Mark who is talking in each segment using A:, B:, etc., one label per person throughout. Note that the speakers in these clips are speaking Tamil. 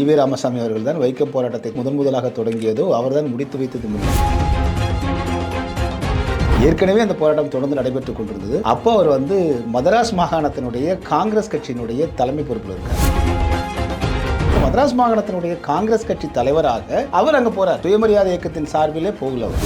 A: ஈவே ராமசாமி அவர்கள் தான் வைக்கம் போராட்டத்தை முதன் முதலாக தொடங்கியதோ அவர்தான் முடித்து வைத்தது ஏற்கனவே அந்த போராட்டம் தொடர்ந்து நடைபெற்றுக் கொண்டிருந்தது அப்போ அவர் வந்து மதராஸ் மாகாணத்தினுடைய காங்கிரஸ் கட்சியினுடைய தலைமை பொறுப்பில் இருக்கார் மதராஸ் மாகாணத்தினுடைய காங்கிரஸ் கட்சி தலைவராக அவர் அங்கே போறார் சுயமரியாதை இயக்கத்தின் சார்பிலே போகல அவர்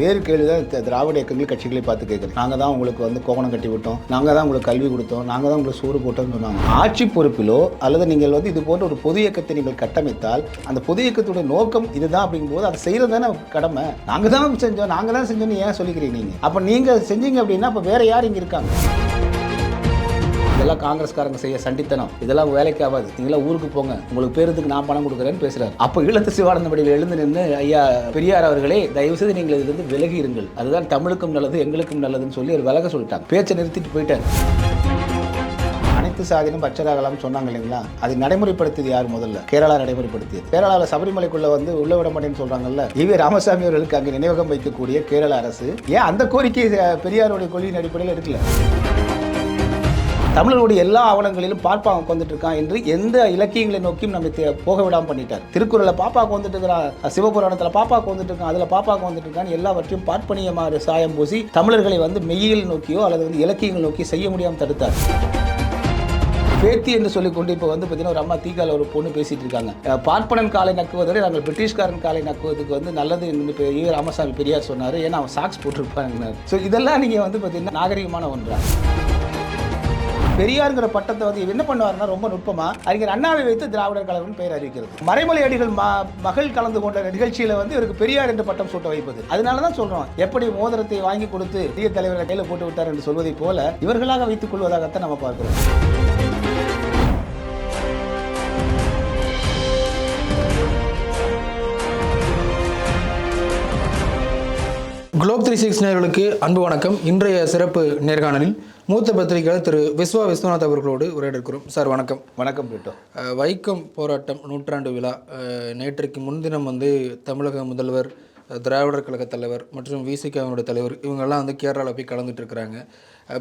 A: வேறு ஒரு கேள்வி தான் திராவிட இயக்கங்கள் கட்சிகளை பார்த்து கேட்குறேன் நாங்கள் தான் உங்களுக்கு வந்து கோவணம் கட்டி விட்டோம் நாங்கள் தான் உங்களுக்கு கல்வி கொடுத்தோம் நாங்கள் தான் உங்களுக்கு சோறு போட்டோம்னு சொன்னாங்க ஆட்சி பொறுப்பிலோ அல்லது நீங்கள் வந்து இது போன்ற ஒரு பொது இயக்கத்தை நீங்கள் கட்டமைத்தால் அந்த பொது இயக்கத்துடைய நோக்கம் இதுதான் அப்படிங்கும்போது அதை செய்கிறது தானே கடமை நாங்கள் தான் செஞ்சோம் நாங்கள் தான் செஞ்சோம்னு ஏன் சொல்லிக்கிறீங்க நீங்கள் அப்போ நீங்கள் செஞ்சீங்க அப்படின்னா அப்போ வேறு யார் இங்கே இருக்காங்க இதெல்லாம் காங்கிரஸ்காரங்க செய்ய சண்டித்தனம் இதெல்லாம் வேலைக்கு ஆகாது நீங்களாம் ஊருக்கு போங்க உங்களுக்கு பேருந்துக்கு நான் பணம் கொடுக்குறேன்னு பேசுறாரு அப்போ ஈழத்து சிவானந்தபடியில் எழுந்து நின்று ஐயா பெரியார் அவர்களே தயவு செய்து நீங்கள் இதிலிருந்து விலகி இருங்கள் அதுதான் தமிழுக்கும் நல்லது எங்களுக்கும் நல்லதுன்னு சொல்லி ஒரு விலக சொல்லிட்டாங்க பேச்சை நிறுத்திட்டு போயிட்டார் அனைத்து சாதியிலும் பச்சராகலாம் சொன்னாங்க இல்லைங்களா அதை நடைமுறைப்படுத்தியது யார் முதல்ல கேரளா நடைமுறைப்படுத்தியது கேரளாவில் சபரிமலைக்குள்ள வந்து உள்ள விட மாட்டேன்னு சொல்றாங்கல்ல இவே ராமசாமி அவர்களுக்கு அங்கே நினைவகம் வைக்கக்கூடிய கேரள அரசு ஏன் அந்த கோரிக்கை பெரியாருடைய கொள்கையின் அடிப்படையில் எடுக்கல தமிழனுடைய எல்லா ஆவணங்களிலும் பாப்பா உட்காந்துட்டு இருக்கான் என்று எந்த இலக்கியங்களை நோக்கியும் நம்ம போக விடாமல் பண்ணிட்டார் திருக்குறளை பாப்பாவுக்கு வந்துட்டு இருக்கிறான் சிவபுராணத்தில் பாப்பாவுக்கு வந்துட்டு இருக்கான் அதில் பாப்பாவுக்கு வந்துட்டு இருக்கான் எல்லாவற்றையும் பார்ப்பனியமாக சாயம் பூசி தமிழர்களை வந்து மெய்யில் நோக்கியோ அல்லது வந்து இலக்கியங்கள் நோக்கி செய்ய முடியாமல் தடுத்தார் பேத்தி என்று சொல்லிக்கொண்டு இப்போ வந்து பார்த்தீங்கன்னா ஒரு அம்மா தீக்கால ஒரு பொண்ணு பேசிட்டு இருக்காங்க பார்ப்பனன் காலை நக்குவதை நாங்கள் பிரிட்டிஷ்காரன் காலை நக்குவதுக்கு வந்து நல்லது என்று ஈ ராமசாமி பெரியார் சொன்னார் ஏன்னா அவன் சாக்ஸ் போட்டிருப்பாங்க ஸோ இதெல்லாம் நீங்கள் வந்து பார்த்தீங்கன்னா நாகரிகமான ஒன்றாக பெரியாருங்கிற பட்டத்தை வந்து என்ன பண்ணுவார்னா ரொம்ப நுட்பமா அறிஞர் அண்ணாவை வைத்து திராவிடர் கழகம் பெயர் அறிவிக்கிறது மறைமலை அடிகள் மகள் கலந்து கொண்ட நிகழ்ச்சியில வந்து இவருக்கு பெரியார் என்ற பட்டம் சூட்ட வைப்பது அதனாலதான் சொல்றோம் எப்படி மோதிரத்தை வாங்கி கொடுத்து இந்திய தலைவர் கையில போட்டு விட்டார் என்று சொல்வதை போல இவர்களாக வைத்துக் கொள்வதாகத்தான் நம்ம பார்க்கிறோம்
B: குளோப் த்ரீ சிக்ஸ் நேர்களுக்கு அன்பு வணக்கம் இன்றைய சிறப்பு நேர்காணலில் மூத்த பத்திரிகையாளர் திரு விஸ்வா விஸ்வநாத் அவர்களோடு உரையாடுக்கிறோம் சார் வணக்கம் வணக்கம் பிரிட்டோ வைக்கம் போராட்டம் நூற்றாண்டு விழா நேற்றைக்கு முன்தினம் வந்து தமிழக முதல்வர் திராவிடர் கழக தலைவர் மற்றும் விசிகாவினுடைய தலைவர் இவங்கெல்லாம் வந்து கேரளாவில் போய் கலந்துகிட்டு இருக்கிறாங்க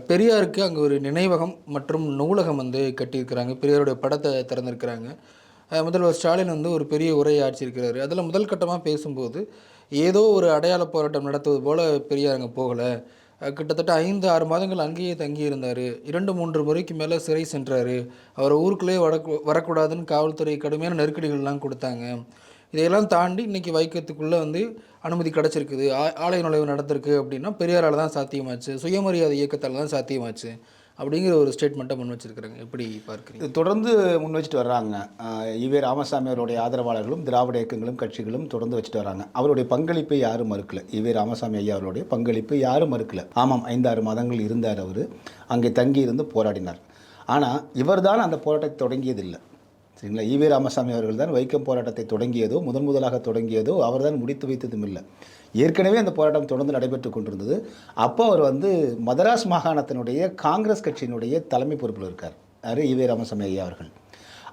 B: பெரியாருக்கு அங்கே ஒரு நினைவகம் மற்றும் நூலகம் வந்து கட்டியிருக்கிறாங்க பெரியாருடைய படத்தை திறந்திருக்கிறாங்க முதல்வர் ஸ்டாலின் வந்து ஒரு பெரிய உரையை ஆட்சியிருக்கிறாரு அதில் முதல் கட்டமாக பேசும்போது ஏதோ ஒரு அடையாள போராட்டம் நடத்துவது போல் பெரியார் அங்கே போகலை கிட்டத்தட்ட ஐந்து ஆறு மாதங்கள் அங்கேயே தங்கியிருந்தார் இரண்டு மூன்று முறைக்கு மேலே சிறை சென்றார் அவரை ஊருக்குள்ளே வட வரக்கூடாதுன்னு காவல்துறை கடுமையான நெருக்கடிகள்லாம் கொடுத்தாங்க இதையெல்லாம் தாண்டி இன்றைக்கி வைக்கத்துக்குள்ளே வந்து அனுமதி கிடச்சிருக்குது ஆலய நுழைவு நடந்திருக்கு அப்படின்னா பெரியாரால் தான் சாத்தியமாச்சு சுயமரியாதை இயக்கத்தால் தான் சாத்தியமாச்சு அப்படிங்கிற ஒரு ஸ்டேட்மெண்ட்டை முன் வச்சிருக்கிறாங்க எப்படி பார்க்குறீங்க
C: தொடர்ந்து முன் வச்சுட்டு வர்றாங்க ஈவே ராமசாமி அவருடைய ஆதரவாளர்களும் திராவிட இயக்கங்களும் கட்சிகளும் தொடர்ந்து வச்சுட்டு வராங்க அவருடைய பங்களிப்பை யாரும் மறுக்கல ஈவே ராமசாமி ஐயா அவருடைய பங்களிப்பு யாரும் மறுக்கல ஆமாம் ஐந்தாறு மாதங்கள் இருந்தார் அவர் அங்கே தங்கி இருந்து போராடினார் ஆனால் இவர் தான் அந்த போராட்டத்தை தொடங்கியதில்லை சரிங்களா ஈவே ராமசாமி அவர்கள் தான் வைக்கம் போராட்டத்தை தொடங்கியதோ முதன் முதலாக தொடங்கியதோ அவர் தான் முடித்து வைத்ததும் இல்லை ஏற்கனவே அந்த போராட்டம் தொடர்ந்து நடைபெற்று கொண்டிருந்தது அப்போ அவர் வந்து மதராஸ் மாகாணத்தினுடைய காங்கிரஸ் கட்சியினுடைய தலைமை பொறுப்பில் இருக்கார் யார் இவே ராமசாமி ஐயா அவர்கள்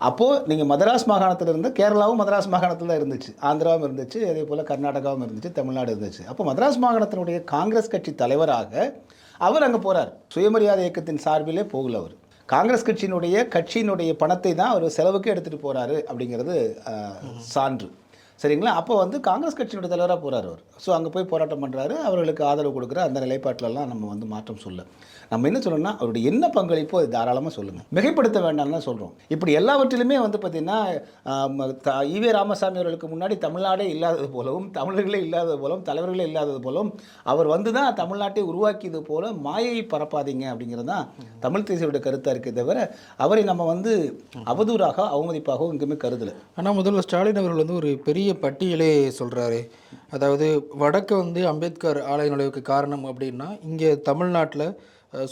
C: அப்போது நீங்கள் மதராஸ் மாகாணத்தில் இருந்து கேரளாவும் மதராஸ் மாகாணத்தில் தான் இருந்துச்சு ஆந்திராவும் இருந்துச்சு அதே போல் கர்நாடகாவும் இருந்துச்சு தமிழ்நாடு இருந்துச்சு அப்போ மதராஸ் மாகாணத்தினுடைய காங்கிரஸ் கட்சி தலைவராக அவர் அங்கே போகிறார் சுயமரியாதை இயக்கத்தின் சார்பிலே போகல அவர் காங்கிரஸ் கட்சியினுடைய கட்சியினுடைய பணத்தை தான் அவர் செலவுக்கு எடுத்துகிட்டு போகிறாரு அப்படிங்கிறது சான்று சரிங்களா அப்போ வந்து காங்கிரஸ் கட்சியோட தலைவராக போகிறார் அவர் ஸோ அங்கே போய் போராட்டம் பண்ணுறாரு அவர்களுக்கு ஆதரவு கொடுக்குற அந்த நிலைப்பாட்டிலலாம் நம்ம வந்து மாற்றம் சொல்ல நம்ம என்ன சொல்லணும்னா அவருடைய என்ன பங்களிப்போ அது தாராளமாக சொல்லுங்கள் மிகைப்படுத்த வேண்டாம்னு சொல்கிறோம் இப்படி எல்லாவற்றிலுமே வந்து பார்த்திங்கன்னா வே ராமசாமி அவர்களுக்கு முன்னாடி தமிழ்நாடே இல்லாதது போலவும் தமிழர்களே இல்லாதது போலவும் தலைவர்களே இல்லாதது போலவும் அவர் வந்து தான் தமிழ்நாட்டை உருவாக்கியது போல மாயை பரப்பாதீங்க அப்படிங்கிறது தான் தமிழ் தேசியோட கருத்தாக இருக்கே தவிர அவரை நம்ம வந்து அவதூறாக அவமதிப்பாகவும் எங்கேயுமே கருதலை
B: ஆனால் முதல்வர் ஸ்டாலின் அவர்கள் வந்து ஒரு பெரிய பெரிய பட்டியலே சொல்கிறாரு அதாவது வடக்கு வந்து அம்பேத்கர் ஆலய நுழைவுக்கு காரணம் அப்படின்னா இங்கே தமிழ்நாட்டில்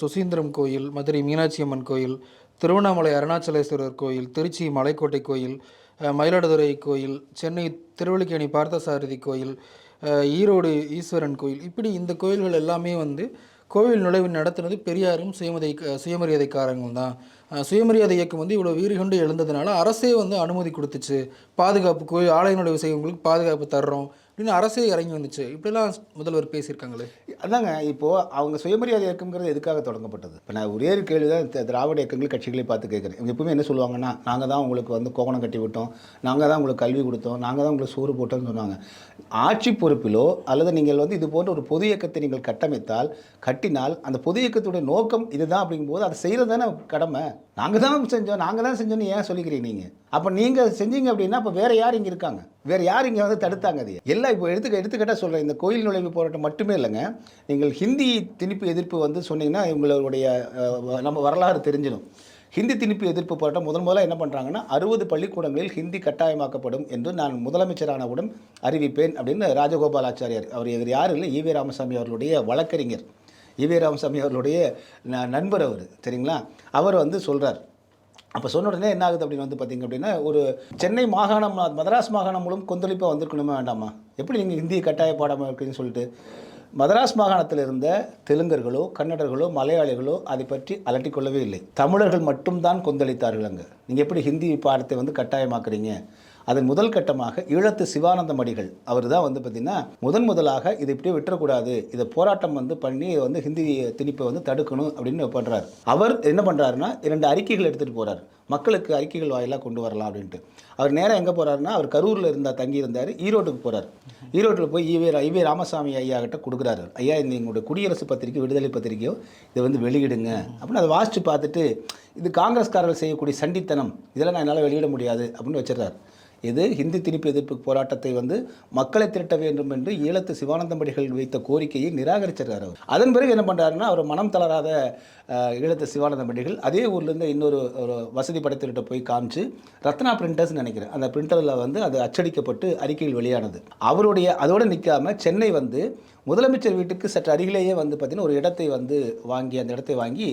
B: சுசீந்திரம் கோயில் மதுரை மீனாட்சி அம்மன் கோயில் திருவண்ணாமலை அருணாச்சலேஸ்வரர் கோயில் திருச்சி மலைக்கோட்டை கோயில் மயிலாடுதுறை கோயில் சென்னை திருவள்ளிக்கேணி பார்த்தசாரதி கோயில் ஈரோடு ஈஸ்வரன் கோயில் இப்படி இந்த கோயில்கள் எல்லாமே வந்து கோவில் நுழைவு நடத்தினது பெரியாரும் சுயமதை சுயமரியாதைக்காரங்க தான் சுயமரியாதை இயக்கம் வந்து இவ்வளோ வீறுகண்டு எழுந்ததுனால அரசே வந்து அனுமதி கொடுத்துச்சு பாதுகாப்பு கோயில் ஆலய நுழைவு செய்யவங்களுக்கு பாதுகாப்பு தர்றோம் இன்னும் அரசே இறங்கி வந்துச்சு இப்படிலாம் முதல்வர் பேசியிருக்காங்களே
C: அதாங்க இப்போது அவங்க சுயமரியாதை இயக்கங்கிறது எதுக்காக தொடங்கப்பட்டது இப்போ நான் ஒரே ஒரு கேள்வி தான் திராவிட இயக்கங்கள் கட்சிகளை பார்த்து கேட்குறேன் இவங்க எப்பவுமே என்ன சொல்லுவாங்கன்னா நாங்கள் தான் உங்களுக்கு வந்து கோகணம் கட்டி விட்டோம் நாங்கள் தான் உங்களுக்கு கல்வி கொடுத்தோம் நாங்கள் தான் உங்களுக்கு சோறு போட்டோம்னு சொன்னாங்க ஆட்சி பொறுப்பிலோ அல்லது நீங்கள் வந்து இது போன்ற ஒரு பொது இயக்கத்தை நீங்கள் கட்டமைத்தால் கட்டினால் அந்த பொது இயக்கத்துடைய நோக்கம் இதுதான் அப்படிங்கும்போது அதை செய்கிறது தானே கடமை நாங்கள் தான் செஞ்சோம் நாங்கள் தான் செஞ்சோன்னு ஏன் சொல்லிக்கிறீங்க நீங்கள் அப்போ நீங்கள் செஞ்சீங்க அப்படின்னா அப்போ வேறு யார் இங்கே இருக்காங்க வேறு யார் இங்கே வந்து தடுத்தாங்க அது எல்லாம் இப்போ எடுத்துக்க எடுத்துக்கிட்டால் சொல்கிறேன் இந்த கோயில் நுழைவு போராட்டம் மட்டுமே இல்லைங்க நீங்கள் ஹிந்தி திணிப்பு எதிர்ப்பு வந்து சொன்னீங்கன்னா இவங்களுடைய நம்ம வரலாறு தெரிஞ்சிடும் ஹிந்தி திணிப்பு எதிர்ப்பு போராட்டம் முதன் முதலாக என்ன பண்ணுறாங்கன்னா அறுபது பள்ளிக்கூடங்களில் ஹிந்தி கட்டாயமாக்கப்படும் என்று நான் முதலமைச்சரானவுடன் அறிவிப்பேன் அப்படின்னு ராஜகோபாலாச்சாரியார் அவர் இவர் யார் இல்லை ஈவி ராமசாமி அவர்களுடைய வழக்கறிஞர் இவே ராமசாமி அவர்களுடைய நண்பர் அவர் சரிங்களா அவர் வந்து சொல்கிறார் அப்போ சொன்ன உடனே என்ன ஆகுது அப்படின்னு வந்து பார்த்தீங்க அப்படின்னா ஒரு சென்னை மாகாணம் மதராஸ் மாகாணம் மூலம் கொந்தளிப்பாக வந்திருக்கணுமே வேண்டாமா எப்படி நீங்கள் இந்திய கட்டாய பாடமாக இருக்குன்னு சொல்லிட்டு மதராஸ் மாகாணத்தில் இருந்த தெலுங்கர்களோ கன்னடர்களோ மலையாளிகளோ அதை பற்றி அலட்டிக்கொள்ளவே இல்லை தமிழர்கள் மட்டும்தான் கொந்தளித்தார்கள் அங்கே நீங்கள் எப்படி ஹிந்தி பாடத்தை வந்து கட்டாயமாக்குறீங்க அதன் முதல் கட்டமாக ஈழத்து சிவானந்தம் அடிகள் அவர் தான் வந்து பார்த்திங்கன்னா முதன் முதலாக இதை இப்படியே விட்டுறக்கூடாது இதை போராட்டம் வந்து பண்ணி வந்து ஹிந்தி திணிப்பை வந்து தடுக்கணும் அப்படின்னு பண்ணுறாரு அவர் என்ன பண்ணுறாருன்னா இரண்டு அறிக்கைகள் எடுத்துகிட்டு போகிறார் மக்களுக்கு அறிக்கைகள் வாயிலாக கொண்டு வரலாம் அப்படின்ட்டு அவர் நேராக எங்கே போகிறாருன்னா அவர் கரூரில் இருந்தால் தங்கி இருந்தார் ஈரோட்டுக்கு போகிறார் ஈரோட்டில் போய் ஈவே ஈவே ராமசாமி ஐயா கிட்ட கொடுக்குறாரு ஐயா இந்த எங்களுடைய குடியரசு பத்திரிகை விடுதலை பத்திரிகையோ இதை வந்து வெளியிடுங்க அப்படின்னு அதை வாசித்து பார்த்துட்டு இது காங்கிரஸ்காரர்கள் செய்யக்கூடிய சண்டித்தனம் இதெல்லாம் நான் என்னால் வெளியிட முடியாது அப்படின்னு வச்சிடறாரு இது ஹிந்தி திணிப்பு எதிர்ப்பு போராட்டத்தை வந்து மக்களை திரட்ட வேண்டும் என்று ஈழத்து சிவானந்தம்படிகள் வைத்த கோரிக்கையை நிராகரிச்சிருக்கார் அவர் அதன் பிறகு என்ன பண்ணுறாருன்னா அவர் மனம் தளராத ஈழத்து சிவானந்தம்படிகள் அதே ஊர்லேருந்து இன்னொரு ஒரு வசதி படைத்தவர்கிட்ட போய் காமிச்சு ரத்னா பிரிண்டர்ஸ் நினைக்கிறேன் அந்த பிரிண்டரில் வந்து அது அச்சடிக்கப்பட்டு அறிக்கையில் வெளியானது அவருடைய அதோடு நிற்காமல் சென்னை வந்து முதலமைச்சர் வீட்டுக்கு சற்று அருகிலேயே வந்து பார்த்திங்கன்னா ஒரு இடத்தை வந்து வாங்கி அந்த இடத்தை வாங்கி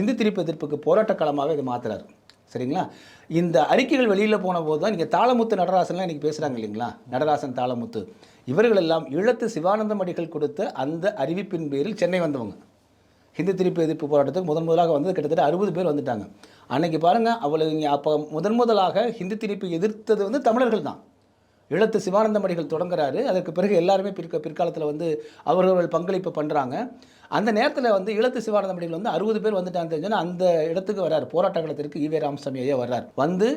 C: ஹிந்தி திருப்பு எதிர்ப்புக்கு போராட்ட களமாகவே இதை மாற்றுறாரு சரிங்களா இந்த அறிக்கைகள் வெளியில் போன போது தான் நீங்கள் தாளமுத்து நடராசன்லாம் இன்றைக்கி பேசுகிறாங்க இல்லைங்களா நடராசன் தாளமுத்து இவர்களெல்லாம் இழத்து சிவானந்தம் அடிகள் கொடுத்த அந்த அறிவிப்பின் பேரில் சென்னை வந்தவங்க ஹிந்தி திருப்பி எதிர்ப்பு போராட்டத்துக்கு முதன் முதலாக வந்து கிட்டத்தட்ட அறுபது பேர் வந்துட்டாங்க அன்றைக்கி பாருங்கள் அவ்வளோ இங்கே அப்போ முதன் முதலாக ஹிந்தி திருப்பி எதிர்த்தது வந்து தமிழர்கள் தான் இழத்து சிவானந்தம் அடிகள் தொடங்குறாரு அதற்கு பிறகு எல்லாருமே பிற்க பிற்காலத்தில் வந்து அவர்கள் பங்களிப்பு பண்ணுறாங்க அந்த நேரத்தில் வந்து இழத்து சிவானந்தம் வந்து அறுபது பேர் வந்துட்டாங்க தெரிஞ்சோன்னா அந்த இடத்துக்கு வர்றார் போராட்ட களத்திற்கு ஈவே ராமசாமி ஐயா வர்றார் வந்து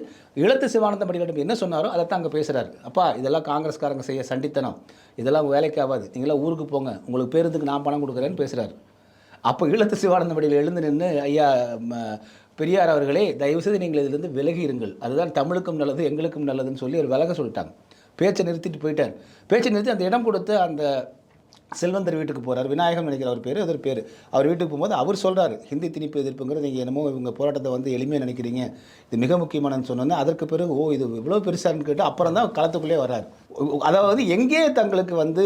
C: இழத்து சிவானந்தம் என்ன சொன்னாரோ அதை தான் அங்கே பேசுகிறார் அப்பா இதெல்லாம் காங்கிரஸ்காரங்க செய்ய சண்டித்தனம் இதெல்லாம் வேலைக்கு ஆகாது நீங்களாம் ஊருக்கு போங்க உங்களுக்கு பேருந்துக்கு நான் பணம் கொடுக்குறேன்னு பேசுகிறார் அப்போ ஈழத்து சிவானந்தம் எழுந்து நின்று ஐயா பெரியார் அவர்களே தயவுசெய்து நீங்கள் இதிலிருந்து விலகி இருங்கள் அதுதான் தமிழுக்கும் நல்லது எங்களுக்கும் நல்லதுன்னு சொல்லி ஒரு விலக சொல்லிட்டாங்க பேச்சை நிறுத்திட்டு போயிட்டார் பேச்சை நிறுத்தி அந்த இடம் கொடுத்து அந்த செல்வந்தர் வீட்டுக்கு போகிறார் விநாயகம் நினைக்கிற அவர் பேர் அது பேர் அவர் வீட்டுக்கு போகும்போது அவர் சொல்கிறார் ஹிந்தி திணிப்பு எதிர்ப்புங்கிறது நீங்கள் என்னமோ இவங்க போராட்டத்தை வந்து எளிமையாக நினைக்கிறீங்க இது மிக முக்கியமானன்னு சொன்னோன்னே அதற்கு பிறகு ஓ இது இவ்வளோ பெருசான்னு கேட்டு அப்புறம் தான் களத்துக்குள்ளே வர்றார் அதாவது எங்கே தங்களுக்கு வந்து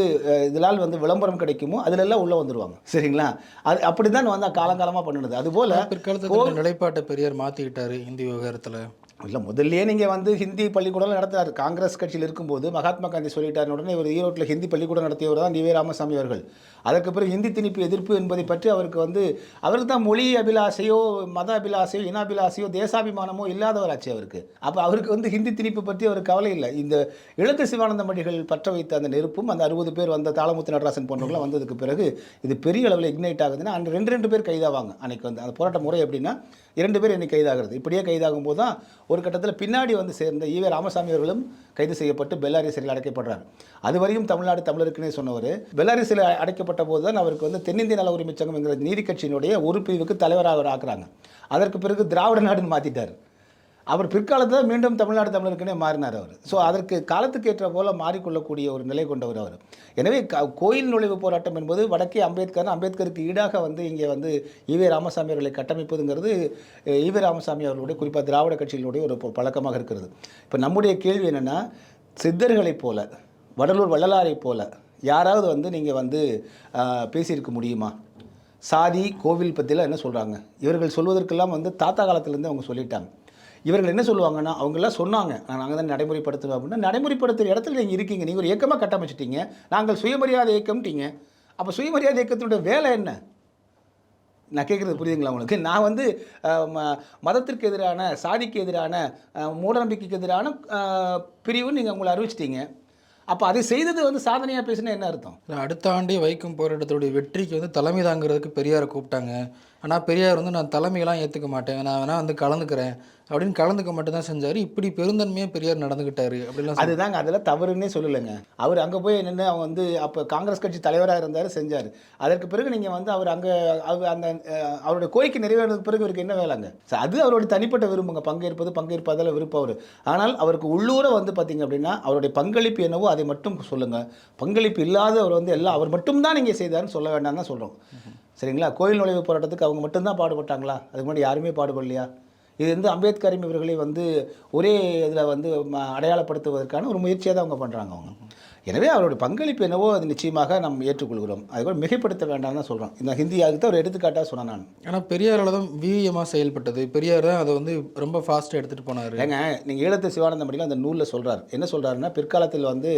C: இதனால் வந்து விளம்பரம் கிடைக்குமோ அதிலெல்லாம் உள்ளே வந்துடுவாங்க சரிங்களா அது அப்படி தான் வந்து காலங்காலமாக பண்ணினது அதுபோல்
B: பிற்காலத்தில் நிலைப்பாட்டை பெரியார் மாற்றிக்கிட்டார் இந்தி விவகாரத்தில்
C: இல்லை முதல்லையே நீங்கள் வந்து ஹிந்தி பள்ளிக்கூடம் நடத்தினார் காங்கிரஸ் கட்சியில் இருக்கும்போது மகாத்மா காந்தி சொல்லிட்டார் உடனே இவர் ஈரோட்டில் ஹிந்தி பள்ளிக்கூடம் நடத்தியவர் தான் டிவே ராமசாமி அவர்கள் அதற்கு பிறகு ஹிந்தி திணிப்பு எதிர்ப்பு என்பதை பற்றி அவருக்கு வந்து அவருக்கு தான் மொழி அபிலாசையோ மத அபிலாசையோ இனாபிலாசையோ தேசாபிமானமோ இல்லாதவராச்சு அவருக்கு அப்போ அவருக்கு வந்து ஹிந்தி திணிப்பு பற்றி அவருக்கு கவலை இல்லை இந்த சிவானந்த சிவானந்தமடிகள் பற்ற வைத்த அந்த நெருப்பும் அந்த அறுபது பேர் வந்த தாளமுத்து நடராசன் போன்றவங்களாம் வந்ததுக்கு பிறகு இது பெரிய அளவில் இக்னைட் ஆகுதுன்னா ரெண்டு ரெண்டு பேர் கைதாவாங்க அன்னைக்கு வந்து அந்த போராட்ட முறை எப்படின்னா இரண்டு பேர் என்னை கைதாகிறது இப்படியே கைதாகும் போது தான் ஒரு கட்டத்தில் பின்னாடி வந்து சேர்ந்த ஈவே ராமசாமி அவர்களும் கைது செய்யப்பட்டு பெல்லாரி சிறையில் அடைக்கப்படுறார் அதுவரையும் தமிழ்நாடு தமிழருக்குன்னு சொன்னவர் பெல்லாரி சிறையில் அடைக்கப்பட்ட போது தான் அவருக்கு வந்து தென்னிந்திய நல உரிமை சங்கம் என்கிற நீதி கட்சியினுடைய ஒரு பிரிவுக்கு தலைவராக ஆக்குறாங்க அதற்கு பிறகு திராவிட நாடுன்னு மாற்றிட்டார் அவர் பிற்காலத்தில் மீண்டும் தமிழ்நாடு தமிழருக்குனே மாறினார் அவர் ஸோ அதற்கு காலத்துக்கு ஏற்ற போல மாறிக்கொள்ளக்கூடிய ஒரு நிலை கொண்டவர் அவர் எனவே கோயில் நுழைவு போராட்டம் என்பது வடக்கே அம்பேத்கர் அம்பேத்கருக்கு ஈடாக வந்து இங்கே வந்து ஈவே ராமசாமி அவர்களை கட்டமைப்பதுங்கிறது ஈவே ராமசாமி அவர்களுடைய குறிப்பாக திராவிட கட்சிகளுடைய ஒரு பழக்கமாக இருக்கிறது இப்போ நம்முடைய கேள்வி என்னென்னா சித்தர்களைப் போல வடலூர் வள்ளலாரைப் போல யாராவது வந்து நீங்கள் வந்து பேசியிருக்க முடியுமா சாதி கோவில் பற்றிலாம் என்ன சொல்கிறாங்க இவர்கள் சொல்வதற்கெல்லாம் வந்து தாத்தா காலத்திலேருந்து அவங்க சொல்லிட்டாங்க இவர்கள் என்ன சொல்லுவாங்கன்னா அவங்கெல்லாம் சொன்னாங்க நாங்கள் தான் நடைமுறைப்படுத்துவோம் அப்படின்னா நடைமுறைப்படுத்துகிற இடத்துல நீங்கள் இருக்கீங்க நீங்கள் ஒரு இயக்கமாக கட்டமைச்சிட்டீங்க நாங்கள் சுயமரியாதை இயக்கம்ட்டீங்க அப்போ சுயமரியாதை இயக்கத்தினுடைய வேலை என்ன நான் கேட்குறது புரியுதுங்களா உங்களுக்கு நான் வந்து மதத்திற்கு எதிரான சாதிக்கு எதிரான மூடநம்பிக்கைக்கு எதிரான பிரிவுன்னு நீங்கள் உங்களை அறிவிச்சிட்டிங்க அப்போ அதை செய்தது வந்து சாதனையாக பேசினா என்ன அர்த்தம்
B: அடுத்த ஆண்டே வைக்கும் போராட்டத்தோடைய வெற்றிக்கு வந்து தலைமை தாங்கிறதுக்கு பெரியாரை கூப்பிட்டாங்க ஆனால் பெரியார் வந்து நான் தலைமையெல்லாம் ஏற்றுக்க மாட்டேன் நான் வேணால் வந்து கலந்துக்கிறேன் அப்படின்னு கலந்துக்க மட்டும் தான் செஞ்சார் இப்படி பெருந்தன்மையாக பெரியார் நடந்துக்கிட்டாரு அப்படிலாம்
C: அதுதாங்க அதில் தவறுன்னே சொல்லலைங்க அவர் அங்கே போய் நின்று அவங்க வந்து அப்போ காங்கிரஸ் கட்சி தலைவராக இருந்தார் செஞ்சார் அதற்கு பிறகு நீங்கள் வந்து அவர் அங்கே அவர் அந்த அவருடைய கோரிக்கை நிறைவேறதுக்கு பிறகு இவருக்கு என்ன வேலைங்க ஸோ அது அவருடைய தனிப்பட்ட விரும்புங்க பங்கேற்பது பங்கேற்பதில் விருப்பம் அவர் ஆனால் அவருக்கு உள்ளூர வந்து பார்த்தீங்க அப்படின்னா அவருடைய பங்களிப்பு என்னவோ அதை மட்டும் சொல்லுங்கள் பங்களிப்பு இல்லாத அவர் வந்து எல்லாம் அவர் மட்டும்தான் நீங்கள் செய்தார்னு சொல்ல வேண்டாம் தான் சொல்கிறோம் சரிங்களா கோயில் நுழைவு போராட்டத்துக்கு அவங்க மட்டும்தான் பாடுபட்டாங்களா அதுக்கு முன்னாடி யாருமே பாடுபடலையா இது வந்து அம்பேத்கர் இவர்களை வந்து ஒரே இதில் வந்து அடையாளப்படுத்துவதற்கான ஒரு முயற்சியாக தான் அவங்க பண்ணுறாங்க அவங்க எனவே அவருடைய பங்களிப்பு என்னவோ அது நிச்சயமாக நாம் ஏற்றுக்கொள்கிறோம் அதுக்கூட மிகைப்படுத்த வேண்டாம் தான் சொல்கிறோம் இந்த ஹிந்தியாவுக்கு தான் ஒரு எடுத்துக்காட்டாக சொன்னேன் நான்
B: ஆனால் பெரியாரால் தான் வீரியமாக செயல்பட்டது பெரியார் தான் அதை வந்து ரொம்ப ஃபாஸ்ட்டாக எடுத்துகிட்டு போனார்
C: ஏங்க நீங்கள் ஈழத்து சிவானந்த மடியில் அந்த நூலில் சொல்கிறார் என்ன சொல்கிறாருன்னா பிற்காலத்தில் வந்து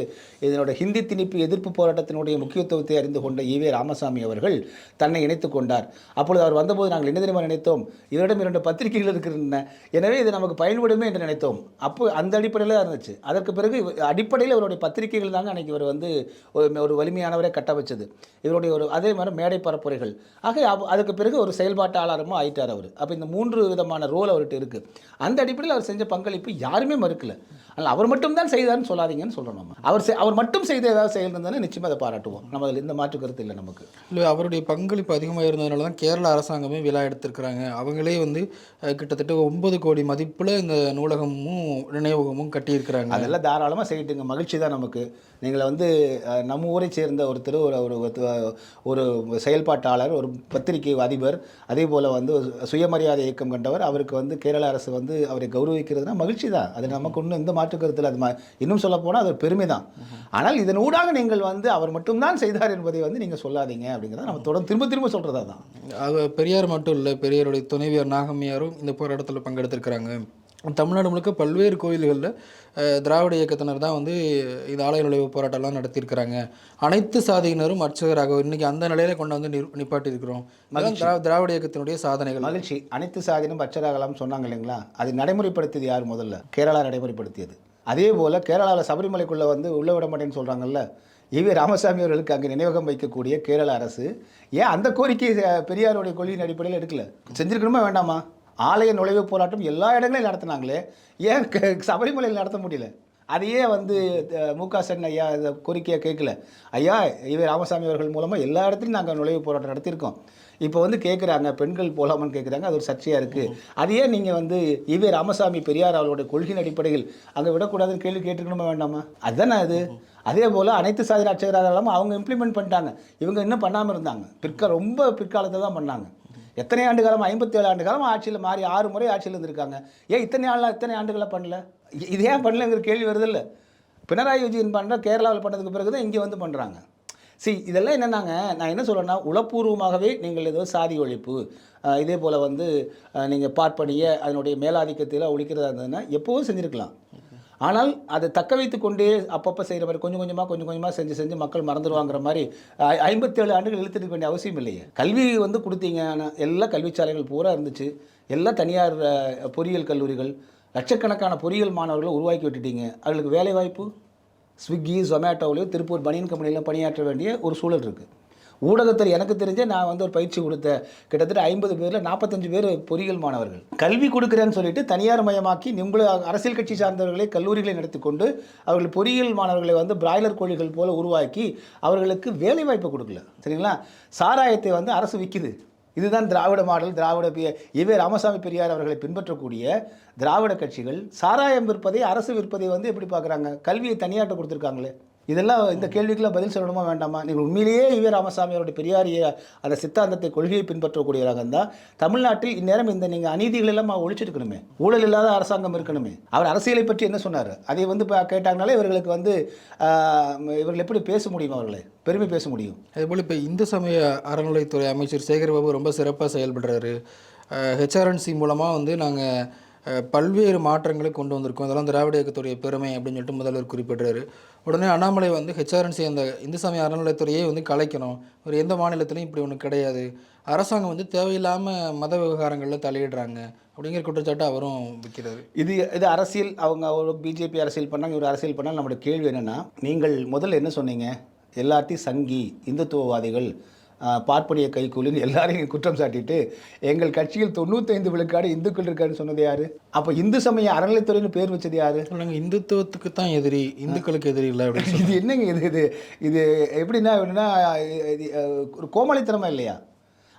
C: இதனோட ஹிந்தி திணிப்பு எதிர்ப்பு போராட்டத்தினுடைய முக்கியத்துவத்தை அறிந்து கொண்ட ஈவே ராமசாமி அவர்கள் தன்னை இணைத்து கொண்டார் அப்பொழுது அவர் வந்தபோது நாங்கள் என்ன தினமாக நினைத்தோம் இவரிடம் இரண்டு பத்திரிகைகள் இருக்கின்றன எனவே இது நமக்கு பயன்படுமே என்று நினைத்தோம் அப்போ அந்த அடிப்படையில் இருந்துச்சு அதற்கு பிறகு அடிப்படையில் அவருடைய பத்திரிகைகள் தாங்க அன்னைக்கு இவர் வந்து ஒரு கட்ட கட்டமைச்சது இவருடைய ஒரு அதே மாதிரி மேடை பரப்புரைகள் ஆக அதுக்கு பிறகு ஒரு செயல்பாட்டாளரமாக ஆயிட்டார் அவர் அப்போ இந்த மூன்று விதமான ரோல் அவர்கிட்ட இருக்குது அந்த அடிப்படையில் அவர் செஞ்ச பங்களிப்பு யாருமே மறுக்கலை அதனால் அவர் மட்டும் தான் செய்தார்னு சொல்லாதீங்கன்னு சொல்கிறோம் நம்ம அவர் அவர் மட்டும் செய்த ஏதாவது செயல் இருந்தாலும் நிச்சயமாக அதை பாராட்டுவோம் நம்ம அதில் இந்த மாற்று கருத்து இல்லை நமக்கு
B: இல்லை அவருடைய பங்களிப்பு அதிகமாக இருந்ததுனால தான் கேரள அரசாங்கமே விழா எடுத்திருக்கிறாங்க அவங்களே வந்து கிட்டத்தட்ட ஒன்பது கோடி மதிப்பில் இந்த நூலகமும் நினைவகமும் கட்டியிருக்கிறாங்க
C: அதெல்லாம் தாராளமாக செய்யட்டுங்க மகிழ்ச்சி தான் நமக்கு நீங்களை வந்து நம்ம ஊரை சேர்ந்த ஒருத்தர் ஒரு ஒரு ஒரு செயல்பாட்டாளர் ஒரு பத்திரிகை அதிபர் அதே போல் வந்து சுயமரியாதை இயக்கம் கண்டவர் அவருக்கு வந்து கேரள அரசு வந்து அவரை கௌரவிக்கிறதுனா மகிழ்ச்சி தான் அது நமக்கு ஒன்றும் எந்த மாற்று மாற்றுக்கருத்தில் அது இன்னும் சொல்ல போனால் அது பெருமை தான் ஆனால் இதன் ஊடாக நீங்கள் வந்து அவர் மட்டும்தான் செய்தார் என்பதை வந்து நீங்கள் சொல்லாதீங்க அப்படிங்கிறத நம்ம தொடர்ந்து திரும்ப திரும்ப சொல்கிறதா தான்
B: பெரியார் மட்டும் இல்லை பெரியாருடைய துணைவியார் நாகம்மையாரும் இந்த போராட்டத்தில் பங்கெடுத்திருக்கிறாங்க தமிழ்நாடு முழுக்க பல்வேறு கோயில்களில் திராவிட இயக்கத்தினர் தான் வந்து இது ஆலய நுழைவு போராட்டம்லாம் நடத்தியிருக்கிறாங்க அனைத்து சாதியினரும் அர்ச்சகராக இன்னைக்கு அந்த நிலையில கொண்டு வந்து நிப்பாட்டி இருக்கிறோம் திராவிட இயக்கத்தினுடைய சாதனைகள்
C: மகிழ்ச்சி அனைத்து சாதியினரும் அர்ச்சகராகலாம் சொன்னாங்க இல்லைங்களா அது நடைமுறைப்படுத்தியது யார் முதல்ல கேரளா நடைமுறைப்படுத்தியது அதே போல் கேரளாவில் சபரிமலைக்குள்ளே வந்து உள்ளே விட மாட்டேன்னு சொல்கிறாங்கல்ல இவி ராமசாமி அவர்களுக்கு அங்கே நினைவகம் வைக்கக்கூடிய கேரள அரசு ஏன் அந்த கோரிக்கை பெரியாருடைய கொள்கையின் அடிப்படையில் எடுக்கல செஞ்சுருக்கணுமா வேண்டாமா ஆலய நுழைவு போராட்டம் எல்லா இடங்களையும் நடத்தினாங்களே ஏன் சபரிமலையில் நடத்த முடியல அதையே வந்து மு க ஸ்டாலின் ஐயா இதை கோரிக்கையாக கேட்கல ஐயா இவர் ராமசாமி அவர்கள் மூலமாக எல்லா இடத்துலையும் நாங்கள் நுழைவு போராட்டம் நடத்தியிருக்கோம் இப்போ வந்து கேட்குறாங்க பெண்கள் போகலாமான்னு கேட்குறாங்க அது ஒரு சர்ச்சையாக இருக்குது அதையே நீங்கள் வந்து இவே ராமசாமி பெரியார் அவர்களுடைய கொள்கையின் அடிப்படையில் அங்கே விடக்கூடாதுன்னு கேள்வி கேட்டுக்கணுமா வேண்டாமா அதுதானே அது அதே போல் அனைத்து சாதி நாட்சியராக அவங்க இம்ப்ளிமெண்ட் பண்ணிட்டாங்க இவங்க இன்னும் பண்ணாமல் இருந்தாங்க பிற்கால ரொம்ப பிற்காலத்தை தான் பண்ணாங்க எத்தனை ஆண்டு காலம் ஐம்பத்தி ஏழு ஆண்டு காலம் ஆட்சியில் மாறி ஆறு முறை ஆட்சியில் இருந்திருக்காங்க ஏன் இத்தனை ஆள் இத்தனை ஆண்டுகளாக பண்ணல இது ஏன் பண்ணலங்கிற கேள்வி வருது இல்லை பினராயி விஜயன் பண்ணுற கேரளாவில் பண்ணதுக்கு பிறகு தான் இங்கே வந்து பண்ணுறாங்க சி இதெல்லாம் என்னென்னாங்க நான் என்ன சொல்கிறேன்னா உளப்பூர்வமாகவே நீங்கள் ஏதோ சாதி ஒழிப்பு இதே போல் வந்து நீங்கள் பார்ப்பனிய அதனுடைய மேலாதிக்கத்தில் ஒழிக்கிறதா இருந்ததுன்னா எப்போவும் செஞ்சுருக்கலாம் ஆனால் அதை தக்க வைத்து கொண்டே அப்பப்போ செய்கிற மாதிரி கொஞ்சம் கொஞ்சமாக கொஞ்சம் கொஞ்சமாக செஞ்சு செஞ்சு மக்கள் மறந்துடுவாங்கிற மாதிரி ஐம்பத்தேழு ஆண்டுகள் இழுத்துக்க வேண்டிய அவசியம் இல்லையே கல்வி வந்து கொடுத்தீங்க ஆனால் எல்லா கல்விச்சாலைகள் பூரா இருந்துச்சு எல்லா தனியார் பொறியியல் கல்லூரிகள் லட்சக்கணக்கான பொறியியல் மாணவர்களை உருவாக்கி விட்டுட்டீங்க அவர்களுக்கு வேலைவாய்ப்பு ஸ்விக்கி ஜொமேட்டோவிலையோ திருப்பூர் பனியன் கம்பெனியில் பணியாற்ற வேண்டிய ஒரு சூழல் இருக்குது ஊடகத்தில் எனக்கு தெரிஞ்சே நான் வந்து ஒரு பயிற்சி கொடுத்த கிட்டத்தட்ட ஐம்பது பேரில் நாற்பத்தஞ்சு பேர் பொறியியல் மாணவர்கள் கல்வி கொடுக்குறேன்னு சொல்லிட்டு தனியார் மயமாக்கி நிம்பள அரசியல் கட்சி சார்ந்தவர்களை கல்லூரிகளை நடத்தி கொண்டு அவர்கள் பொறியியல் மாணவர்களை வந்து பிராய்லர் கோழிகள் போல உருவாக்கி அவர்களுக்கு வேலை வாய்ப்பு கொடுக்கல சரிங்களா சாராயத்தை வந்து அரசு விற்கிது இதுதான் திராவிட மாடல் திராவிட இவே ராமசாமி பெரியார் அவர்களை பின்பற்றக்கூடிய திராவிட கட்சிகள் சாராயம் விற்பதை அரசு விற்பதை வந்து எப்படி பார்க்குறாங்க கல்வியை தனியாட்ட கொடுத்துருக்காங்களே இதெல்லாம் இந்த கேள்விக்கெல்லாம் பதில் சொல்லணுமா வேண்டாமா நீங்கள் உண்மையிலேயே இவே ராமசாமி அவருடைய பெரியாரிய அந்த சித்தாந்தத்தை கொள்கையை பின்பற்றக்கூடியவராக இருந்தால் தமிழ்நாட்டில் இந்நேரம் இந்த நீங்கள் அநீதிகள் எல்லாம் ஒழிச்சிருக்கணுமே ஊழல் இல்லாத அரசாங்கம் இருக்கணுமே அவர் அரசியலை பற்றி என்ன சொன்னார் அதை வந்து இப்போ கேட்டாங்கனாலே இவர்களுக்கு வந்து இவர்கள் எப்படி பேச முடியும் அவர்களை பெருமை பேச முடியும்
B: அதேபோல் இப்போ இந்து சமய அறநிலைத்துறை அமைச்சர் சேகர்பாபு ரொம்ப சிறப்பாக செயல்படுறாரு ஹெச்ஆர்என்சி மூலமாக வந்து நாங்கள் பல்வேறு மாற்றங்களை கொண்டு வந்திருக்கும் அதெல்லாம் திராவிட இயக்கத்துடைய பெருமை அப்படின்னு சொல்லிட்டு முதல்வர் குறிப்பிடுறாரு உடனே அண்ணாமலை வந்து ஹெச்ஆர்என்சி அந்த இந்து சமய அறநிலையத்துறையே வந்து கலைக்கணும் ஒரு எந்த மாநிலத்திலையும் இப்படி ஒன்று கிடையாது அரசாங்கம் வந்து தேவையில்லாமல் மத விவகாரங்களில் தலையிடுறாங்க அப்படிங்கிற குற்றச்சாட்டு அவரும் விற்கிறார்
C: இது இது அரசியல் அவங்க ஒரு பிஜேபி அரசியல் பண்ணாங்க இவர் அரசியல் பண்ணால் நம்மளோட கேள்வி என்னென்னா நீங்கள் முதல்ல என்ன சொன்னீங்க எல்லாத்தையும் சங்கி இந்துத்துவவாதிகள் பார்ப்பனிய கைக்கூலின்னு எல்லாரையும் குற்றம் சாட்டிட்டு எங்கள் கட்சியில் தொண்ணூத்தைந்து விழுக்காடு இந்துக்கள் இருக்காருன்னு சொன்னது யாரு அப்போ இந்து சமய அறநிலைத்துறைன்னு பேர் வச்சது யாரு
B: நாங்கள் இந்துத்துவத்துக்கு தான் எதிரி இந்துக்களுக்கு எதிரி இல்லை
C: இது என்னங்க இது இது இது எப்படின்னா ஒரு கோமலைத்தனமா இல்லையா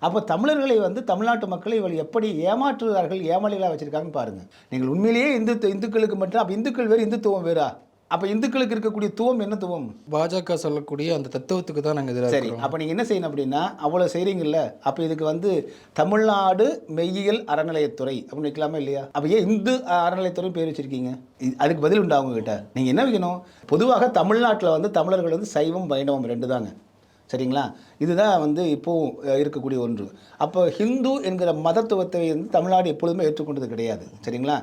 C: அப்போ தமிழர்களை வந்து தமிழ்நாட்டு மக்களை இவள் எப்படி ஏமாற்றுகிறார்கள் ஏமாளிகளாக வச்சுருக்காங்கன்னு பாருங்கள் நீங்கள் உண்மையிலேயே இந்து இந்துக்களுக்கு மட்டும் அப்போ இந்துக்கள் வேறு இந்துத்துவம் வேறா அப்போ இந்துக்களுக்கு இருக்கக்கூடிய துவம் என்ன துவம்
B: பாஜக சொல்லக்கூடிய அந்த தத்துவத்துக்கு தான் நாங்கள் இதில் சரி
C: அப்போ நீங்கள் என்ன செய்யணும் அப்படின்னா அவ்வளோ செய்கிறீங்கல்ல அப்போ இதுக்கு வந்து தமிழ்நாடு மெய்யியல் அறநிலையத்துறை அப்படின்னு வைக்கலாமா இல்லையா அப்போ ஏன் இந்து அறநிலையத்துறை பேர் வச்சுருக்கீங்க அதுக்கு பதில் உண்டா உங்ககிட்ட நீங்கள் என்ன வைக்கணும் பொதுவாக தமிழ்நாட்டில் வந்து தமிழர்கள் வந்து சைவம் வைணவம் ரெண்டு தாங்க சரிங்களா இதுதான் வந்து இப்போது இருக்கக்கூடிய ஒன்று அப்போ ஹிந்து என்கிற மதத்துவத்தை வந்து தமிழ்நாடு எப்பொழுதுமே ஏற்றுக்கொண்டது கிடையாது சரிங்களா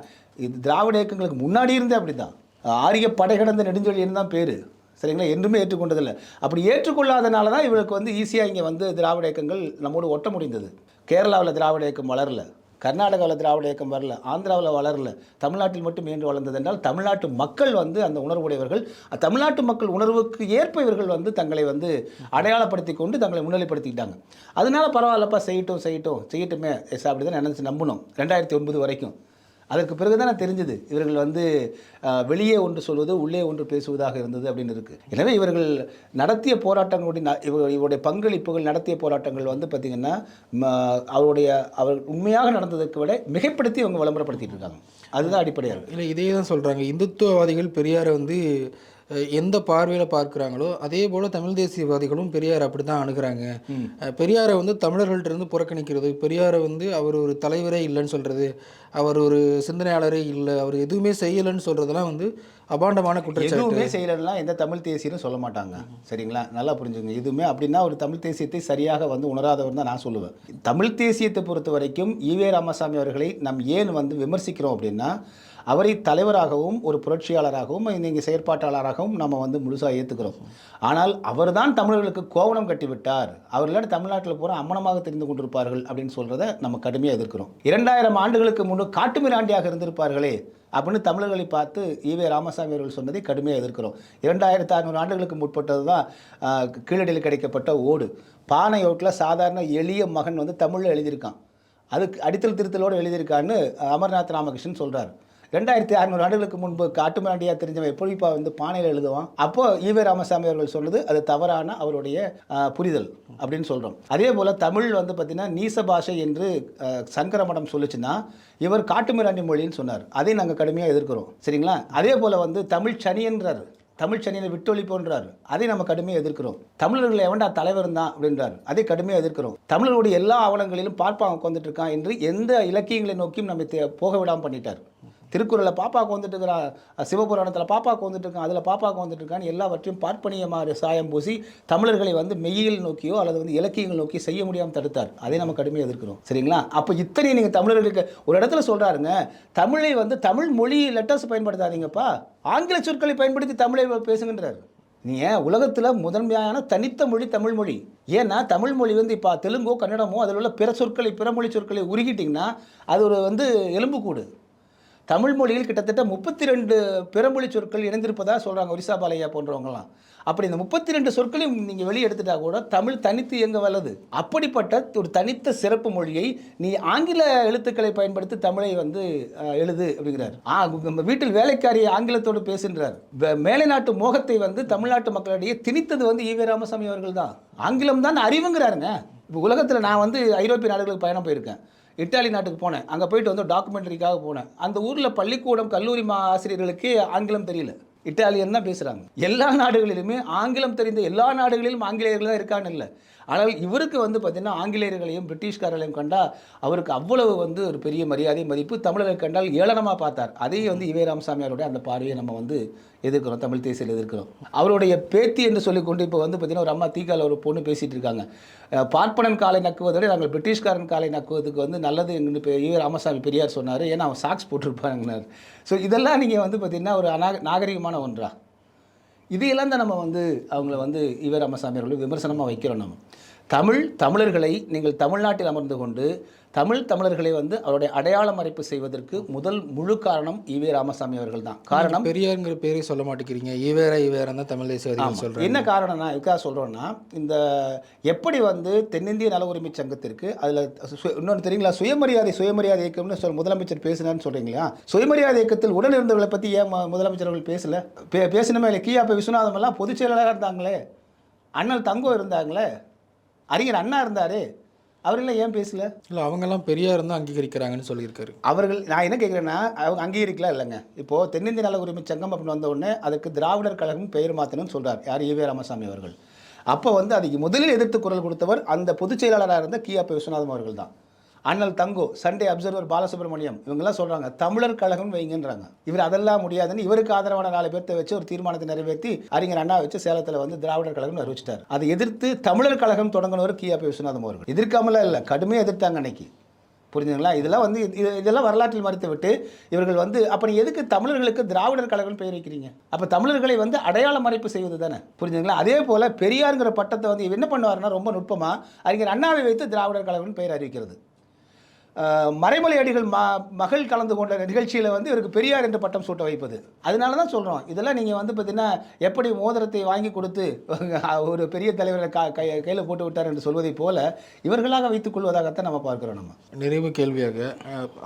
C: இது திராவிட இயக்கங்களுக்கு முன்னாடி இருந்தே அப்படி தான் ஆரிய படை கடந்த நெடுஞ்சொலின்னு தான் பேர் சரிங்களா என்றுமே ஏற்றுக்கொண்டதில்லை அப்படி ஏற்றுக்கொள்ளாதனால தான் இவருக்கு வந்து ஈஸியாக இங்கே வந்து திராவிட இயக்கங்கள் நம்மோடு ஒட்ட முடிந்தது கேரளாவில் திராவிட இயக்கம் வளரல கர்நாடகாவில் திராவிட இயக்கம் வரல ஆந்திராவில் வளரல தமிழ்நாட்டில் மட்டும் இயன்று வளர்ந்தது என்றால் தமிழ்நாட்டு மக்கள் வந்து அந்த உணர்வுடையவர்கள் தமிழ்நாட்டு மக்கள் உணர்வுக்கு ஏற்ப இவர்கள் வந்து தங்களை வந்து அடையாளப்படுத்தி கொண்டு தங்களை முன்னிலைப்படுத்திக்கிட்டாங்க அதனால் பரவாயில்லப்பா செய்யட்டும் செய்யட்டும் செய்யட்டுமே எஸ் அப்படி தான் நினச்சி நம்பணும் ரெண்டாயிரத்தி ஒன்பது வரைக்கும் அதற்கு பிறகு தான் தெரிஞ்சது இவர்கள் வந்து வெளியே ஒன்று சொல்வது உள்ளே ஒன்று பேசுவதாக இருந்தது அப்படின்னு இருக்குது எனவே இவர்கள் நடத்திய போராட்டங்களுடைய இவ இவருடைய பங்களிப்புகள் நடத்திய போராட்டங்கள் வந்து பார்த்திங்கன்னா அவருடைய அவர் உண்மையாக நடந்ததுக்கு விட மிகைப்படுத்தி அவங்க விளம்பரப்படுத்திகிட்டு இருக்காங்க அதுதான் அடிப்படையாக
B: இல்லை இதே தான் சொல்கிறாங்க இந்துத்துவவாதிகள் பெரியாரை வந்து எந்த பார்வையில் பார்க்குறாங்களோ அதே போல் தமிழ் தேசியவாதிகளும் பெரியார் அப்படி தான் அணுகிறாங்க பெரியாரை வந்து தமிழர்கள்ட்ட இருந்து புறக்கணிக்கிறது பெரியாரை வந்து அவர் ஒரு தலைவரே இல்லைன்னு சொல்கிறது அவர் ஒரு சிந்தனையாளரே இல்லை அவர் எதுவுமே செய்யலைன்னு சொல்கிறதுலாம் வந்து அபாண்டமான குற்றச்சாட்டு எதுவுமே
C: செய்யலைன்னா எந்த தமிழ் தேசியனும் சொல்ல மாட்டாங்க சரிங்களா நல்லா புரிஞ்சுங்க எதுவுமே அப்படின்னா ஒரு தமிழ் தேசியத்தை சரியாக வந்து உணராதவர் தான் நான் சொல்லுவேன் தமிழ் தேசியத்தை பொறுத்த வரைக்கும் ஈவே ராமசாமி அவர்களை நாம் ஏன் வந்து விமர்சிக்கிறோம் அப்படின்னா அவரை தலைவராகவும் ஒரு புரட்சியாளராகவும் நீங்கள் செயற்பாட்டாளராகவும் நம்ம வந்து முழுசாக ஏற்றுக்கிறோம் ஆனால் அவர்தான் தமிழர்களுக்கு கோவணம் கட்டிவிட்டார் அவர் இல்லாட்டி தமிழ்நாட்டில் பூரா அம்மனமாக தெரிந்து கொண்டிருப்பார்கள் அப்படின்னு சொல்கிறத நம்ம கடுமையாக எதிர்க்கிறோம் இரண்டாயிரம் ஆண்டுகளுக்கு முன்பு காட்டுமிராண்டியாக இருந்திருப்பார்களே அப்படின்னு தமிழர்களை பார்த்து ஈவே ராமசாமி அவர்கள் சொன்னதை கடுமையாக எதிர்க்கிறோம் இரண்டாயிரத்து அறுநூறு ஆண்டுகளுக்கு முற்பட்டது தான் கீழடியில் கிடைக்கப்பட்ட ஓடு பானை ஓட்டில் சாதாரண எளிய மகன் வந்து தமிழில் எழுதியிருக்கான் அதுக்கு அடித்தல் திருத்தலோடு எழுதியிருக்கான்னு அமர்நாத் ராமகிருஷ்ணன் சொல்கிறார் ரெண்டாயிரத்தி அறுநூறு ஆண்டுகளுக்கு முன்பு காட்டுமிராண்டியாக தெரிஞ்சவன் எப்படிப்பா வந்து பானையில் எழுதுவான் அப்போ ஈவே ராமசாமி அவர்கள் சொல்லுது அது தவறான அவருடைய புரிதல் அப்படின்னு சொல்கிறோம் அதே போல் தமிழ் வந்து பார்த்திங்கன்னா நீச பாஷை என்று சங்கர மடம் சொல்லிச்சுன்னா இவர் காட்டுமிராண்டி மொழின்னு சொன்னார் அதையும் நாங்கள் கடுமையாக எதிர்க்கிறோம் சரிங்களா அதே போல் வந்து தமிழ் சனின்றார் தமிழ் சென்னையில் விட்டொழிப்புன்றார் அதை நம்ம கடுமையாக எதிர்க்கிறோம் தமிழர்கள் எவன்டா தலைவர் தான் அப்படின்றார் அதை கடுமையாக எதிர்க்கிறோம் தமிழருடைய எல்லா ஆவணங்களிலும் பார்ப்பாங்க உட்காந்துட்டு இருக்கான் என்று எந்த இலக்கியங்களை நோக்கியும் நம்ம போக விடாமல் பண்ணிட்டார் திருக்குறளில் பாப்பாவுக்கு வந்துட்டு இருக்கிறா சிவபுராணத்தில் பாப்பாவுக்கு வந்துட்டு இருக்கான் அதில் பாப்பாவுக்கு வந்துட்டு இருக்கான்னு எல்லாவற்றையும் மாதிரி சாயம் பூசி தமிழர்களை வந்து மெய்யியல் நோக்கியோ அல்லது வந்து இலக்கியங்கள் நோக்கி செய்ய முடியாமல் தடுத்தார் அதை நம்ம கடுமையாக எதிர்க்கிறோம் சரிங்களா அப்போ இத்தனை நீங்கள் தமிழர்களுக்கு ஒரு இடத்துல சொல்கிறாருங்க தமிழை வந்து தமிழ் மொழி லெட்டர்ஸ் பயன்படுத்தாதீங்கப்பா ஆங்கில சொற்களை பயன்படுத்தி தமிழை பேசுகின்றார் நீ ஏன் உலகத்தில் முதன்மையான தனித்த மொழி தமிழ் மொழி ஏன்னா தமிழ் மொழி வந்து இப்போ தெலுங்கோ கன்னடமோ அதில் உள்ள பிற சொற்களை பிற மொழி சொற்களை உருகிட்டிங்கன்னா அது ஒரு வந்து எலும்புக்கூடு தமிழ் மொழியில் கிட்டத்தட்ட முப்பத்தி ரெண்டு பிறமொழி சொற்கள் இணைந்திருப்பதாக சொல்கிறாங்க ஒரிசா பாலையா போன்றவங்கலாம் அப்படி இந்த முப்பத்தி ரெண்டு சொற்களையும் நீங்கள் வெளியே கூட தமிழ் தனித்து இயங்க வல்லது அப்படிப்பட்ட ஒரு தனித்த சிறப்பு மொழியை நீ ஆங்கில எழுத்துக்களை பயன்படுத்தி தமிழை வந்து எழுது அப்படிங்கிறார் ஆ நம்ம வீட்டில் வேலைக்காரியை ஆங்கிலத்தோடு பேசுகின்றார் மேலை நாட்டு மோகத்தை வந்து தமிழ்நாட்டு மக்களிடையே திணித்தது வந்து ஈவே ராமசாமி அவர்கள் தான் ஆங்கிலம் தான் அறிவுங்கிறாருங்க இப்போ உலகத்தில் நான் வந்து ஐரோப்பிய நாடுகளுக்கு பயணம் போயிருக்கேன் இட்டாலி நாட்டுக்கு போனேன் அங்கே போயிட்டு வந்து டாக்குமெண்ட்ரிக்காக போனேன் அந்த ஊரில் பள்ளிக்கூடம் கல்லூரி மா ஆசிரியர்களுக்கு ஆங்கிலம் தெரியல இட்டாலியன் தான் பேசுகிறாங்க எல்லா நாடுகளிலுமே ஆங்கிலம் தெரிந்த எல்லா நாடுகளிலும் ஆங்கிலேயர்கள் தான் இருக்கான்னு இல்லை ஆனால் இவருக்கு வந்து பார்த்திங்கன்னா ஆங்கிலேயர்களையும் பிரிட்டிஷ்காரர்களையும் கண்டால் அவருக்கு அவ்வளவு வந்து ஒரு பெரிய மரியாதை மதிப்பு தமிழரை கண்டால் ஏளனமாக பார்த்தார் அதையும் வந்து இவே ராமசாமியாருடைய அந்த பார்வையை நம்ம வந்து எதிர்க்கிறோம் தமிழ் தேசியில் எதிர்க்கிறோம் அவருடைய பேத்தி என்று சொல்லிக்கொண்டு இப்போ வந்து பார்த்திங்கன்னா ஒரு அம்மா தீக்கால ஒரு பொண்ணு பேசிகிட்டு இருக்காங்க பார்ப்பனன் காலை நக்குவதை விட நாங்கள் பிரிட்டிஷ்காரன் காலை நக்குவதுக்கு வந்து நல்லது எங்கன்னு இவே ராமசாமி பெரியார் சொன்னார் ஏன்னா அவன் சாக்ஸ் போட்டிருப்பாங்கன்னார் ஸோ இதெல்லாம் நீங்கள் வந்து பார்த்திங்கன்னா ஒரு அநாக நாகரிகமான ஒன்றா இதையெல்லாம் தான் நம்ம வந்து அவங்கள வந்து இவர் ராமசாமி அவர்களுக்கு விமர்சனமாக வைக்கிறோம் நம்ம தமிழ் தமிழர்களை நீங்கள் தமிழ்நாட்டில் அமர்ந்து கொண்டு தமிழ் தமிழர்களை வந்து அவருடைய அடையாளம் அறைப்பு செய்வதற்கு முதல் முழு காரணம் ஈவே ராமசாமி அவர்கள் தான்
B: காரணம் பெரியாருங்கிற பேரே சொல்ல மாட்டேங்கிறீங்க ஈவேரா ஈவேரா தான் தமிழ் தேசிய சொல்கிறேன்
C: என்ன காரணம்னா இதுக்காக சொல்கிறோன்னா இந்த எப்படி வந்து தென்னிந்திய நல உரிமை சங்கத்திற்கு அதில் இன்னொன்று தெரியுங்களா சுயமரியாதை சுயமரியாதை இயக்கம்னு சொல் முதலமைச்சர் பேசினார்னு சொல்கிறீங்களா சுயமரியாதை இயக்கத்தில் உடன் இருந்தவர்களை பற்றி ஏன் முதலமைச்சர் அவர்கள் பேசலை பே பேசினமே இல்லை கியாப்ப விஸ்வநாதம் எல்லாம் பொதுச் செயலாளராக இருந்தாங்களே அண்ணல் தங்கம் இருந்தாங்களே அறிஞர் அண்ணா இருந்தார் அவர்கள்லாம் ஏன் பேசல
B: இல்லை அவங்கெல்லாம் பெரியார் தான் அங்கீகரிக்கிறாங்கன்னு சொல்லியிருக்காரு
C: அவர்கள் நான் என்ன கேட்குறேன்னா அவங்க அங்கீகரிக்கலாம் இல்லைங்க இப்போ தென்னிந்திய நல உரிமை சங்கம் அப்படின்னு வந்த உடனே அதுக்கு திராவிடர் கழகம் பெயர் மாத்தணும்னு சொல்கிறார் யார் ஈவே ராமசாமி அவர்கள் அப்போ வந்து அதுக்கு முதலில் எதிர்த்து குரல் கொடுத்தவர் அந்த பொதுச் செயலாளராக இருந்த பி விஸ்வநாதம் அவர்கள் தான் அண்ணல் தங்கோ சண்டே அப்சர்வர் பாலசுப்ரமணியம் இவங்கெல்லாம் சொல்கிறாங்க தமிழர் கழகம் வைங்கன்றாங்க இவர் அதெல்லாம் முடியாதுன்னு இவருக்கு ஆதரவான நாலு பேர்த்தை வச்சு ஒரு தீர்மானத்தை நிறைவேற்றி அறிஞர் அண்ணா வச்சு சேலத்தில் வந்து திராவிடர் கழகம் அறிவிச்சிட்டார் அதை எதிர்த்து தமிழர் கழகம் தொடங்கினவர் கியாபி விஸ்வநாதம் அவர்கள் எதிர்க்காமலாம் இல்லை கடுமையாக எதிர்த்தாங்க அன்னைக்கு புரிஞ்சுங்களா இதெல்லாம் வந்து இது இதெல்லாம் வரலாற்றில் மறுத்து விட்டு இவர்கள் வந்து அப்படி எதுக்கு தமிழர்களுக்கு திராவிடர் கழகம்னு பெயர் வைக்கிறீங்க அப்போ தமிழர்களை வந்து அடையாள மறைப்பு செய்வது தானே புரிஞ்சுங்களா அதே போல் பெரியாருங்கிற பட்டத்தை வந்து என்ன பண்ணுவாருன்னா ரொம்ப நுட்பமாக அறிஞர் அண்ணாவை வைத்து திராவிடர் கழகம்னு பெயர் அறிவிக்கிறது மறைமலை அடிகள் ம மகள் கலந்து கொண்ட நிகழ்ச்சியில் வந்து இவருக்கு பெரியார் என்ற பட்டம் சூட்ட வைப்பது அதனால தான் சொல்கிறோம் இதெல்லாம் நீங்கள் வந்து பார்த்தீங்கன்னா எப்படி மோதிரத்தை வாங்கி கொடுத்து ஒரு பெரிய தலைவரை கா கை கையில் போட்டு விட்டார் என்று சொல்வதை போல இவர்களாக வைத்துக் கொள்வதாகத்தான் நம்ம பார்க்குறோம் நம்ம
B: நிறைவு கேள்வியாக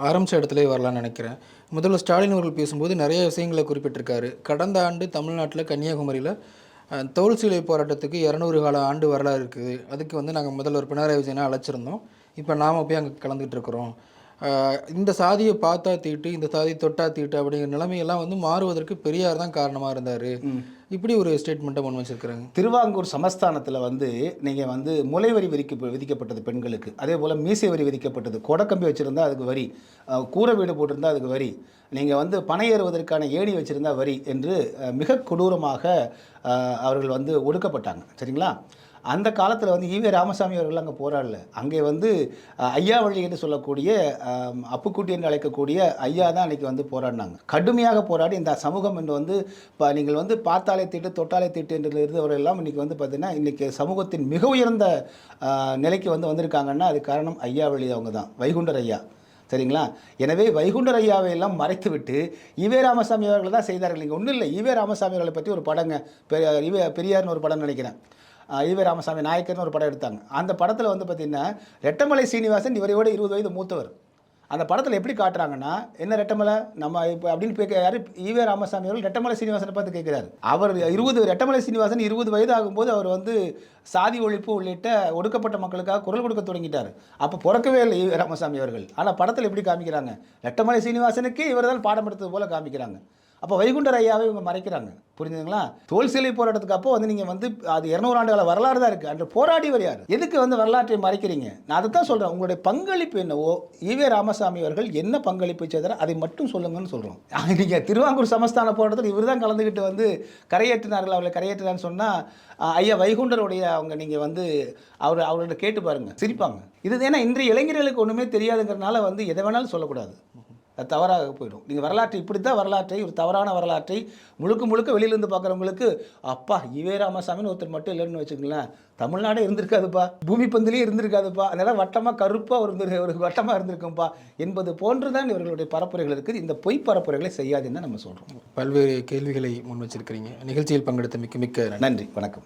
B: ஆரம்பித்த இடத்துல வரலாம்னு நினைக்கிறேன் முதல்ல ஸ்டாலின் அவர்கள் பேசும்போது நிறைய விஷயங்களை குறிப்பிட்டிருக்காரு கடந்த ஆண்டு தமிழ்நாட்டில் கன்னியாகுமரியில் தோல் சீலை போராட்டத்துக்கு இரநூறு கால ஆண்டு வரலாறு இருக்குது அதுக்கு வந்து நாங்கள் முதல்வர் பினராயி விஜயனை அழைச்சிருந்தோம் இப்போ நாம் போய் அங்கே கலந்துக்கிட்டு இருக்கிறோம் இந்த சாதியை பார்த்தா தீட்டு இந்த சாதியை தொட்டா தீட்டு அப்படிங்கிற நிலைமையெல்லாம் வந்து மாறுவதற்கு பெரியார் தான் காரணமாக இருந்தார் இப்படி ஒரு ஸ்டேட்மெண்ட்டை முன் வச்சுருக்குறாங்க
C: திருவாங்கூர் சமஸ்தானத்தில் வந்து நீங்கள் வந்து முலை வரி விதிக்க விதிக்கப்பட்டது பெண்களுக்கு அதே போல் மீசை வரி விதிக்கப்பட்டது கொடக்கம்பி வச்சுருந்தா அதுக்கு வரி கூரை வீடு போட்டிருந்தா அதுக்கு வரி நீங்கள் வந்து பனை ஏறுவதற்கான ஏணி வச்சுருந்தா வரி என்று மிக கொடூரமாக அவர்கள் வந்து ஒடுக்கப்பட்டாங்க சரிங்களா அந்த காலத்தில் வந்து ஈவே ராமசாமி அவர்கள் அங்கே போராடல அங்கே வந்து ஐயா வழி என்று சொல்லக்கூடிய அப்புக்குட்டி என்று அழைக்கக்கூடிய ஐயா தான் அன்றைக்கி வந்து போராடினாங்க கடுமையாக போராடி இந்த சமூகம் என்று வந்து இப்போ நீங்கள் வந்து பார்த்தாலே திட்டு தொட்டாலே திட்டு என்று எல்லாம் இன்றைக்கி வந்து பார்த்திங்கன்னா இன்றைக்கி சமூகத்தின் மிக உயர்ந்த நிலைக்கு வந்து வந்திருக்காங்கன்னா அது காரணம் ஐயாவழி அவங்க தான் வைகுண்டர் ஐயா சரிங்களா எனவே வைகுண்டர் ஐயாவை எல்லாம் விட்டு ஈவே ராமசாமி அவர்கள் தான் செய்தார்கள் நீங்கள் ஒன்றும் இல்லை ஈவே ராமசாமி அவர்களை பற்றி ஒரு படங்க பெரிய பெரியார்னு ஒரு படம் நினைக்கிறேன் ஈவி ராமசாமி நாயக்கர்னு ஒரு படம் எடுத்தாங்க அந்த படத்தில் வந்து பார்த்திங்கன்னா ரெட்டமலை சீனிவாசன் இவரையோட இருபது வயது மூத்தவர் அந்த படத்தில் எப்படி காட்டுறாங்கன்னா என்ன ரெட்டமலை நம்ம இப்போ அப்படின்னு யார் ஈவே ராமசாமி அவர்கள் ரெட்டமலை சீனிவாசனை பார்த்து கேட்குறாரு அவர் இருபது ரெட்டமலை சீனிவாசன் இருபது வயது ஆகும்போது அவர் வந்து சாதி ஒழிப்பு உள்ளிட்ட ஒடுக்கப்பட்ட மக்களுக்காக குரல் கொடுக்க தொடங்கிட்டார் அப்போ பிறக்கவே இல்லை ஈவே ராமசாமி அவர்கள் ஆனால் படத்தில் எப்படி காமிக்கிறாங்க ரெட்டமலை சீனிவாசனுக்கு இவர் தான் பாடம் எடுத்தது போல காமிக்கிறாங்க அப்போ வைகுண்டர் ஐயாவை இவங்க மறைக்கிறாங்க புரிஞ்சுங்களா தோல் சிலை போராட்டத்துக்கு அப்போ வந்து நீங்கள் வந்து அது இரநூறு ஆண்டுகள வரலாறு தான் இருக்குது அன்று போராடிவர் யார் எதுக்கு வந்து வரலாற்றை மறைக்கிறீங்க நான் அதை தான் சொல்கிறேன் உங்களுடைய பங்களிப்பு என்னவோ ஈவே ராமசாமி அவர்கள் என்ன பங்களிப்பு செய்தார் அதை மட்டும் சொல்லுங்கன்னு சொல்கிறோம் நீங்கள் திருவாங்கூர் சமஸ்தான போராட்டத்தில் இவர் தான் கலந்துக்கிட்டு வந்து கரையேற்றினார்கள் அவளை கரையேற்றினான்னு சொன்னால் ஐயா வைகுண்டருடைய அவங்க நீங்கள் வந்து அவர் அவர்கிட்ட கேட்டு பாருங்கள் சிரிப்பாங்க இது ஏன்னா இன்றைய இளைஞர்களுக்கு ஒன்றுமே தெரியாதுங்கிறனால வந்து எதை வேணாலும் சொல்லக்கூடாது அது தவறாக போயிடும் நீங்கள் வரலாற்றை இப்படி தான் வரலாற்றை ஒரு தவறான வரலாற்றை முழுக்க முழுக்க வெளியிலேருந்து பார்க்குறவங்களுக்கு அப்பா இவே ராமசாமின்னு ஒருத்தர் மட்டும் இல்லைன்னு வச்சுக்கங்களேன் தமிழ்நாடே இருந்திருக்காதுப்பா பூமி பந்திலே இருந்திருக்காதுப்பா அதனால் வட்டமாக கருப்பாக ஒரு ஒரு வட்டமாக இருந்திருக்கும்ப்பா என்பது போன்று தான் இவர்களுடைய பரப்புரைகள் இருக்குது இந்த பொய் பரப்புரைகளை செய்யாதுன்னு நம்ம சொல்கிறோம்
B: பல்வேறு கேள்விகளை முன் வச்சிருக்கிறீங்க நிகழ்ச்சியில் பங்கெடுத்த மிக்க மிக்க
C: நன்றி வணக்கம்